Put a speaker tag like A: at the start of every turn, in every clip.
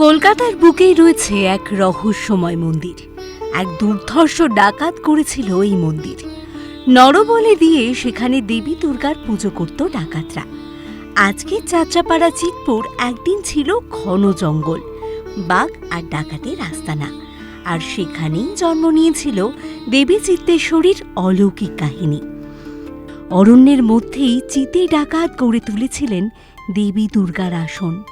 A: কলকাতার বুকেই রয়েছে এক রহস্যময় মন্দির। এক দুর্ধর্ষ ডাকাত করেছিল এই মন্দির। নরবলে দিয়ে সেখানে দেবী দুর্গার পুজো করত ডাকাতরা। আজকে যাত্রাপাড়া চিতপুর একদিন ছিল ঘন জঙ্গল, বাঘ আর ডাকাতের আস্তানা। আর সেখানেই জন্ম নিয়েছিল দেবী চিত্তেশ্বরীর অলৌকিক কাহিনী। অরণ্যের মধ্যেই চিতে ডাকাত গড়ে তুলেছিলেন দেবী দুর্গার আসন।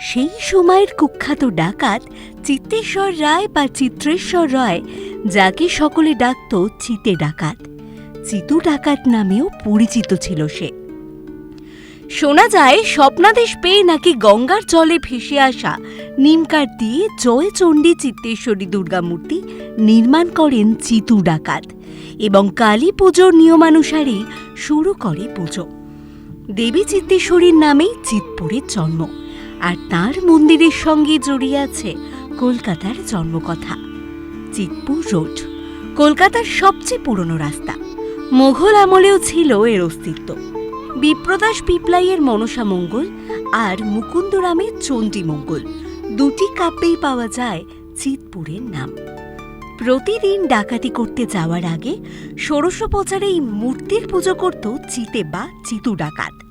A: সেই সময়ের কুখ্যাত ডাকাত চিত্তেশ্বর রায় বা চিত্রেশ্বর রায়, যাকে সকলে ডাকত চিতে ডাকাত। চিতু ডাকাত নামেও পরিচিত ছিল সে। শোনা যায়, স্বপ্নাদেশ পেয়ে নাকি গঙ্গার জলে ভেসে আসা নিমকার দিয়ে জয়চণ্ডী চিত্তেশ্বরী দুর্গামূর্তি নির্মাণ করেন চিতু ডাকাত এবং কালী পুজোর নিয়মানুসারেই শুরু করে পুজো। দেবী চিত্তেশ্বরীর নামেই চিতপুরের জন্ম। আর তার মন্দিরের সঙ্গে জড়িয়ে আছে কলকাতার জন্মকথা চিতপুর রোড। কলকাতার সবচেয়ে পুরনো রাস্তা। মোঘল আমলেও ছিল এর অস্তিত্ব। বিপ্রদাস পিপলাইয়ের মনসা মঙ্গল আর মুকুন্দরামের চণ্ডী মঙ্গল দুটি কাব্যেই পাওয়া যায় চিতপুরের নাম। প্রতিদিন ডাকাতি করতে যাওয়ার আগে ষোড়শোপচারে এই মূর্তির পুজো করত চিতে বা চিতু ডাকাত।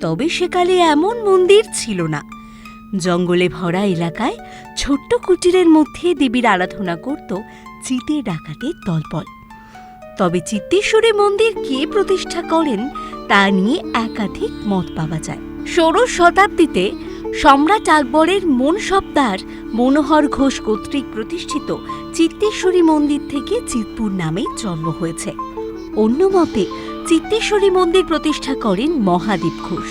A: তবে সেকালে এমন মন্দির ছিল না। জঙ্গলে ভরা এলাকায় ছোট্ট কুটিরের মধ্যে দেবীর আরাধনা করত চিতে ডাকাতের দলবল তবে চিত্তেশ্বরী মন্দির কে প্রতিষ্ঠা করেন তা নিয়ে একাধিক মত পাওয়া যায়। ষোড়শ শতাব্দীতে সম্রাট আকবরের মন সপ্তার মনোহর ঘোষ কর্তৃক প্রতিষ্ঠিত চিত্তেশ্বরী মন্দির থেকে চিতপুর নামে জন্ম হয়েছে। অন্য মতে চিত্তেশ্বরী মন্দির প্রতিষ্ঠা করেন মহাদেব ঘোষ।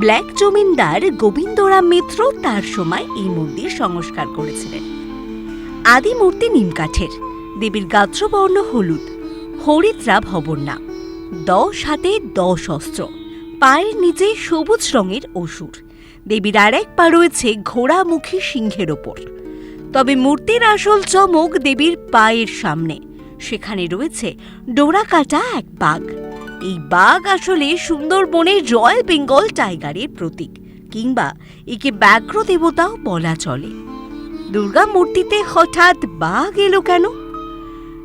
A: ব্ল্যাক জমিনদার গোবিন্দরাম মিত্র তার সময় এই মন্দির সংস্কার করেছিলেন। আদি মূর্তি নিমকাঠের, দেবীর গাত্রবর্ণ হলুদ, হরিদ্রা ভবন্না দশ হাতে দশ অস্ত্র পায়ের নিচে সবুজ রঙের অসুর, দেবীর আর এক পা রয়েছে ঘোড়ামুখী সিংহের ওপর। তবে মূর্তির আসল চমক দেবীর পায়ের সামনে, সেখানে রয়েছে ডোরা কাটা এক বাঘ। এই বাঘ আসলে সুন্দরবনের রয়্যাল বেঙ্গল টাইগারের প্রতীক, কিংবা একে ব্যাঘ্র দেবতাও বলা চলে। দুর্গা মূর্তিতে হঠাৎ বাঘ এলো কেন?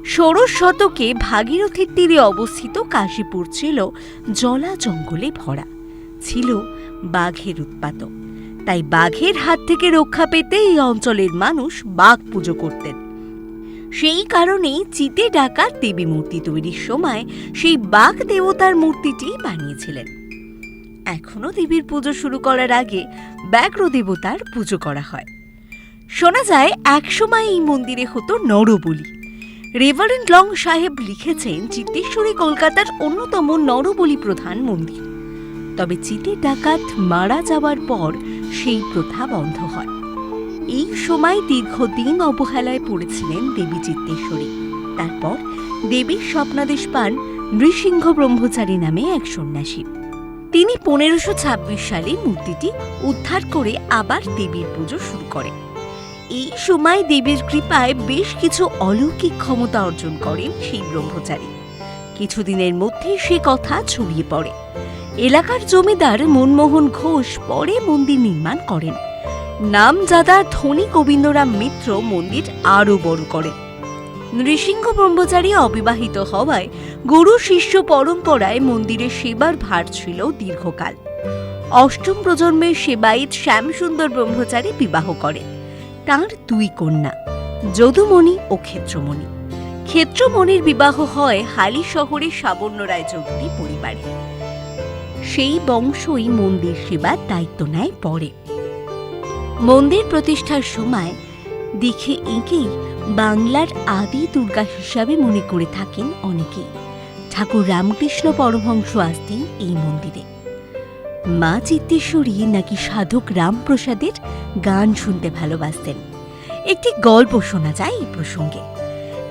A: ষোড়শ শতকে ভাগীরথীর তীরে অবস্থিত কাশীপুর ছিল জলা জঙ্গলে ভরা, ছিল বাঘের উৎপাত। তাই বাঘের হাত থেকে রক্ষা পেতে এই অঞ্চলের মানুষ বাঘ পুজো করতেন। সেই কারণেই চিতে ডাকাত দেবী মূর্তি তৈরির সময় সেই বাঘ দেবতার মূর্তিটি বানিয়েছিলেন। এখনও দেবীর পুজো শুরু করার আগে ব্যাঘ্র দেবতার পুজো করা হয়। শোনা যায় একসময় এই মন্দিরে হতো নরবলি। রেভারেন্ড লং সাহেব লিখেছেন, চিত্তেশ্বরী কলকাতার অন্যতম নরবলি প্রধান মন্দির। তবে চিতে ডাকাত মারা যাওয়ার পর সেই প্রথা বন্ধ হয়। এই সময় দীর্ঘদিন অবহেলায় পড়েছিলেন দেবী চিত্তেশ্বরী। তারপর দেবীর স্বপ্নাদেশ পান নৃসিংহ ব্রহ্মচারী নামে এক সন্ন্যাসী তিনি পনেরোশো ছাব্বিশ সালে মূর্তিটি উদ্ধার করে আবার দেবীর পুজো শুরু করেন। এই সময় দেবীর কৃপায় বেশ কিছু অলৌকিক ক্ষমতা অর্জন করেন সেই ব্রহ্মচারী। কিছুদিনের মধ্যে সে কথা ছড়িয়ে পড়ে। এলাকার জমিদার মনমোহন ঘোষ পরে মন্দির নির্মাণ করেন। নামজাদা ধনী গোবিন্দরাম মিত্র মন্দির আরও বড় করেন নৃসিংহ ব্রহ্মচারী অবিবাহিত হওয়ায় গুরু শিষ্য পরম্পরায় মন্দিরের সেবার ভার ছিল দীর্ঘকাল। অষ্টম প্রজন্মের সেবায়িত শ্যামসুন্দর ব্রহ্মচারী বিবাহ করেন তার দুই কন্যা, যদুমণি ও ক্ষেত্রমণি। ক্ষেত্রমণির বিবাহ হয় হালি শহরের সাবর্ণ রায় চৌধুরী পরিবারে। সেই বংশই মন্দির সেবার দায়িত্ব নেয় পরে। মন্দির প্রতিষ্ঠার সময় দেখে এঁকেই বাংলার আদি দুর্গা হিসাবে মনে করে থাকেন অনেকেই। ঠাকুর রামকৃষ্ণ পরমহংস আসতেন এই মন্দিরে। মা চিত্তেশ্বরী নাকি সাধক রামপ্রসাদের গান শুনতে ভালোবাসতেন। একটি গল্প শোনা যায় এই প্রসঙ্গে।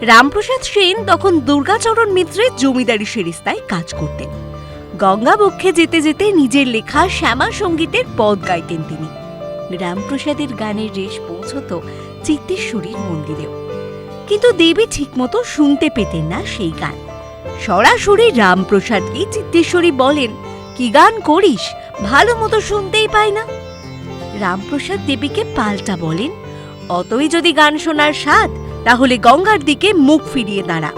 A: রামপ্রসাদ সেন তখন দুর্গাচরণ মিত্রের জমিদারি সেরিস্তায় কাজ করতেন। গঙ্গাবক্ষে যেতে যেতে নিজের লেখা শ্যামা সঙ্গীতের পদ গাইতেন তিনি। রামপ্রসাদের গানের রেশ পৌঁছত চিত্তেশ্বরীর মন্দিরেও। কিন্তু দেবী ঠিকমতো শুনতে পেতেন না সেই গান। সরাসরি রামপ্রসাদকে চিত্তেশ্বরী বলেন, কি গান করিস? ভালো মতো শুনতেই পাই না। রামপ্রসাদ দেবীকে পাল্টা বলেন, অতই যদি গান শোনার স্বাদ, তাহলে গঙ্গার দিকে মুখ ফিরিয়ে দাঁড়া।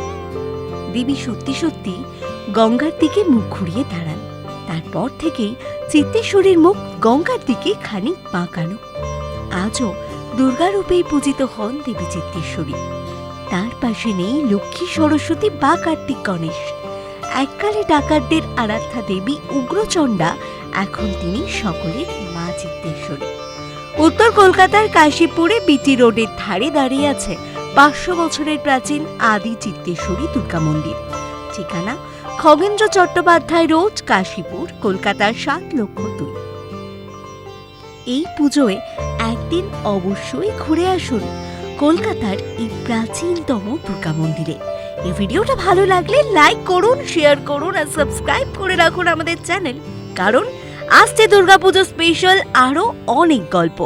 A: দেবী সত্যি সত্যি গঙ্গার দিকে মুখ ঘুরিয়ে দাঁড়ান। তারপর থেকেই চিত্তেশ্বরীর মুখ গঙ্গার দিকে খানিক বাঁকানো। আজও দুর্গারূপেই পূজিত হন দেবী চিত্তেশ্বরী তার পাশে নেই লক্ষ্মী সরস্বতী বা কার্তিক গণেশ। এককালে ডাকাতদের আরাধ্যা দেবী উগ্রচণ্ডা, এখন তিনি সকলের মা চিত্তেশ্বরী উত্তর কলকাতার কাশীপুরে বিটি রোডের ধারে দাঁড়িয়ে আছে পাঁচশো বছরের প্রাচীন আদি চিত্তেশ্বরী দুর্গা মন্দির। ঠিকানা খগেন্দ্র চট্টোপাধ্যায় রোড কাশীপুর, কলকাতার সাত লক্ষ দুই। এই পুজোয় একদিন অবশ্যই ঘুরে আসুন কলকাতার এই প্রাচীনতম দুর্গা মন্দিরে। এই ভিডিওটা ভালো লাগলে লাইক করুন শেয়ার করুন আর সাবস্ক্রাইব করে রাখুন আমাদের চ্যানেল কারণ, আসছে দুর্গাপুজো স্পেশাল আরও অনেক গল্প।